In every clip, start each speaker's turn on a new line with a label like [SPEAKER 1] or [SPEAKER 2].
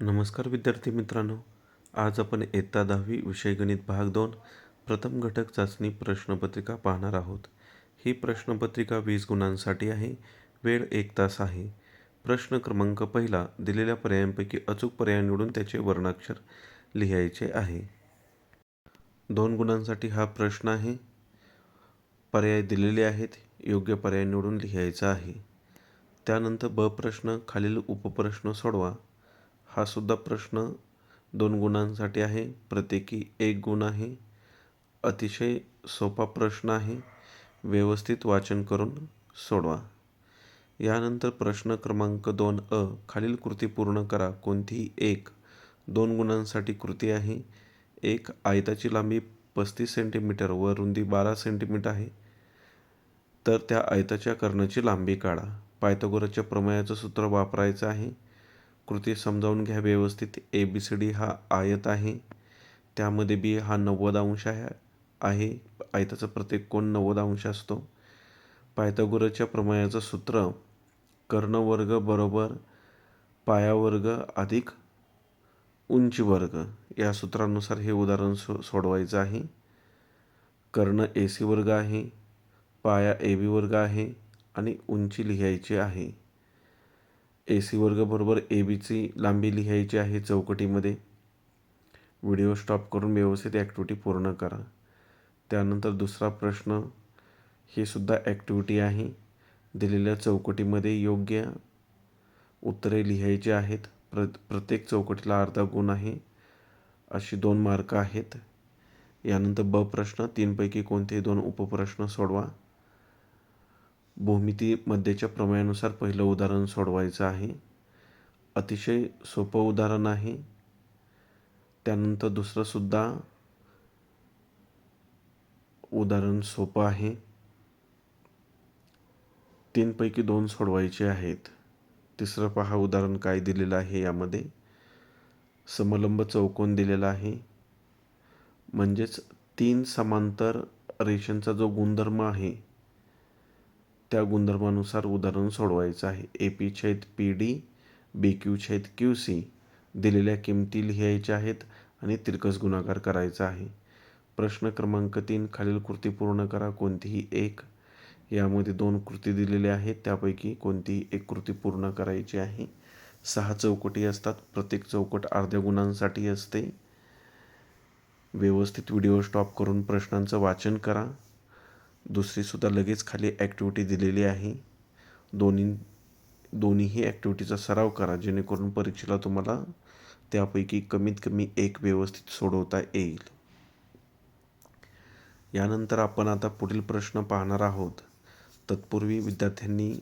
[SPEAKER 1] नमस्कार विद्यार्थी मित्रांनो. आज आपण इयत्ता दहावी विषय गणित भाग दोन प्रथम घटक चाचणी प्रश्नपत्रिका पाहणार आहोत. ही प्रश्नपत्रिका वीस गुणांसाठी आहे वेळ एक तास आहे. प्रश्न क्रमांक पहिला दिलेल्या पर्यायांपैकी अचूक पर्याय निवडून त्याचे वर्णाक्षर लिहायचे आहे. दोन गुणांसाठी हा प्रश्न आहे. पर्याय दिलेले आहेत योग्य पर्याय निवडून लिहायचा आहे. त्यानंतर ब प्रश्न खालील उपप्रश्न सोडवा. हा सुद्धा प्रश्न दोन गुणांसाठी आहे. प्रत्येकी एक गुण आहे. अतिशय सोपा प्रश्न आहे. व्यवस्थित वाचन करून सोडवा. यानंतर प्रश्न क्रमांक दोन अ. खालील कृती पूर्ण करा. कोणतीही एक दोन गुणांसाठी कृती आहे. एक आयताची लांबी पस्तीस सेंटीमीटर व रुंदी बारा सेंटीमीटर आहे. तर त्या आयताच्या कर्णाची लांबी काढा. पायथागोराच्या प्रमेयाचं सूत्र वापरायचं आहे. कृती समजावून घ्या व्यवस्थित. ए बी सी डी हा आयत आहे. त्यामध्ये बी हा नव्वद अंश आहे. आहे. आयताचा प्रत्येक कोण नव्वद अंश असतो. पायथागोरसच्या प्रमाणाचं सूत्र कर्णवर्ग बरोबर पायावर्ग अधिक उंची वर्ग. या सूत्रानुसार हे उदाहरण सो सोडवायचं आहे. कर्ण ए सी वर्ग आहे. पाया ए बी वर्ग आहे. आणि उंची लिहायची आहे. ए सी वर्ग बरोबर ए बीची लांबी लिहायची आहे चौकटीमध्ये. व्हिडिओ स्टॉप करून व्यवस्थित ॲक्टिव्हिटी पूर्ण करा. त्यानंतर दुसरा प्रश्न ही सुद्धा ॲक्टिव्हिटी आहे. दिलेल्या चौकटीमध्ये योग्य उत्तरे लिहायची आहेत. प्र प्रत्येक चौकटीला अर्धा गुण आहे अशी दोन मार्क आहेत. यानंतर ब प्रश्न तीनपैकी कोणतेही दोन उपप्रश्न सोडवा. भूमिती मध्येच्या प्रमेयानुसार पहिलं उदाहरण सोडवायचं आहे. अतिशय सोपं उदाहरण आहे. त्यानंतर दुसरंसुद्धा उदाहरण सोपं आहे. तीनपैकी दोन सोडवायचे आहेत. तिसरं पहा उदाहरण काय दिलेलं आहे यामध्ये. समलंब चौकोन दिलेला आहे. म्हणजेच तीन समांतर रेषांचा जो गुणधर्म आहे त्या गुणधर्मानुसार उदाहरण सोडवायचं आहे. ए पी छेद पी डी बी क्यू छेद क्यू सी दिलेल्या किमती लिहायच्या आहेत आणि तिरकस गुणाकार करायचा आहे. प्रश्न क्रमांक तीन खालील कृती पूर्ण करा. कोणतीही एक यामध्ये दोन कृती दिलेल्या आहेत. त्यापैकी कोणतीही एक कृती पूर्ण करायची आहे. सहा चौकटी असतात. प्रत्येक चौकट अर्ध्या गुणांसाठी असते. व्यवस्थित व्हिडिओ स्टॉप करून प्रश्नांचं वाचन करा. दुसरीसुद्धा लगेच खाली ॲक्टिव्हिटी दिलेली आहे. दोन्ही दोन्हीही ॲक्टिव्हिटीचा सराव करा जेणेकरून परीक्षेला तुम्हाला त्यापैकी कमीत कमी एक व्यवस्थित सोडवता येईल. यानंतर आपण आता पुढील प्रश्न पाहणार आहोत. तत्पूर्वी विद्यार्थ्यांनी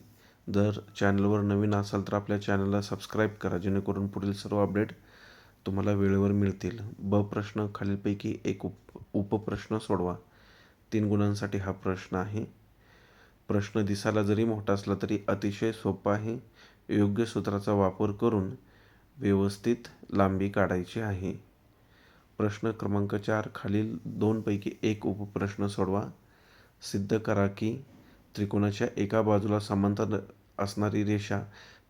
[SPEAKER 1] जर चॅनलवर नवीन असाल तर आपल्या चॅनलला सबस्क्राईब करा जेणेकरून पुढील सर्व अपडेट तुम्हाला वेळेवर मिळतील. ब प्रश्न खालीलपैकी एक उप उपप्रश्न सोडवा. तीन गुणांसाठी हा प्रश्न आहे. प्रश्न दिसायला जरी मोठा असला तरी अतिशय सोपा आहे. योग्य सूत्राचा वापर करून व्यवस्थित लांबी काढायची आहे. प्रश्न क्रमांक चार खालील दोनपैकी एक उपप्रश्न सोडवा. सिद्ध करा की त्रिकोणाच्या एका बाजूला समांतर असणारी रेषा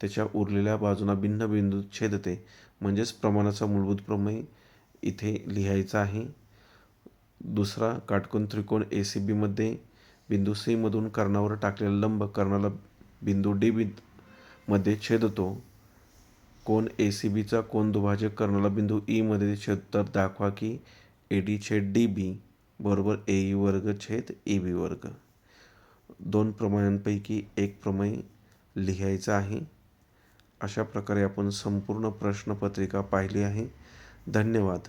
[SPEAKER 1] त्याच्या उरलेल्या बाजूंना भिन्न बिंदू छेदते. म्हणजेच प्रमाणाचा मूलभूत प्रमेय इथे लिहायचा आहे. दुसरा काटकोन त्रिकोण ए सी बीमध्ये बिंदू सीमधून कर्णावर टाकलेला लंब कर्णाला बिंदू डी बी मध्ये छेदतो कोण ए सी बीचा कोण दुभाजक कर्णाला बिंदू e ईमध्ये छेद तर दाखवा की ए डी छेद डी बी बरोबर ए ई वर्ग छेद ई बी वर्ग. दोन प्रमेयांपैकी एक प्रमेय लिहायचा आहे. अशा प्रकारे आपण संपूर्ण प्रश्नपत्रिका पाहिली आहे. धन्यवाद.